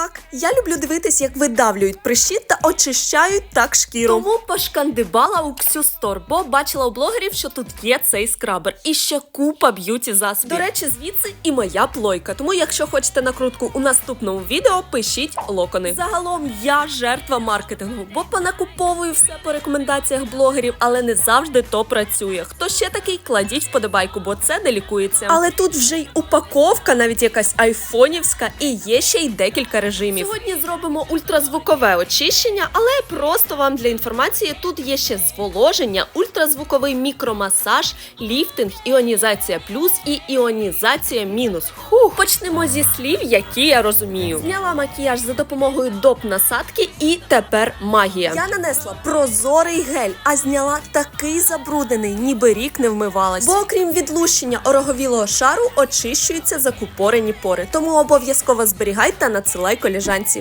Так, я люблю дивитись, як видавлюють прищі та очищають так шкіру. Тому пошкандибала у Ксюстор, бо бачила у блогерів, що тут є цей скрабер. І ще купа б'юті засобів. До речі, звідси і моя плойка. Тому, якщо хочете накрутку у наступному відео, пишіть локони. Загалом я жертва маркетингу, бо понакуповую все по рекомендаціях блогерів, але не завжди то працює. Хто ще такий, кладіть вподобайку, бо це не лікується. Але тут вже й упаковка, навіть якась айфонівська, і є ще й декілька режимів. Сьогодні зробимо ультразвукове очищення, але просто вам для інформації тут є ще зволоження, ультразвуковий мікромасаж, ліфтинг, іонізація плюс і іонізація мінус. Хух, почнемо зі слів, які я розумію. Зняла макіяж за допомогою доп насадки, і тепер магія. Я нанесла прозорий гель, а зняла такий забруднений, ніби рік не вмивалась. Бо окрім відлущення ороговілого шару, очищуються закупорені пори. Тому обов'язково зберігай та надсилай коліжанці.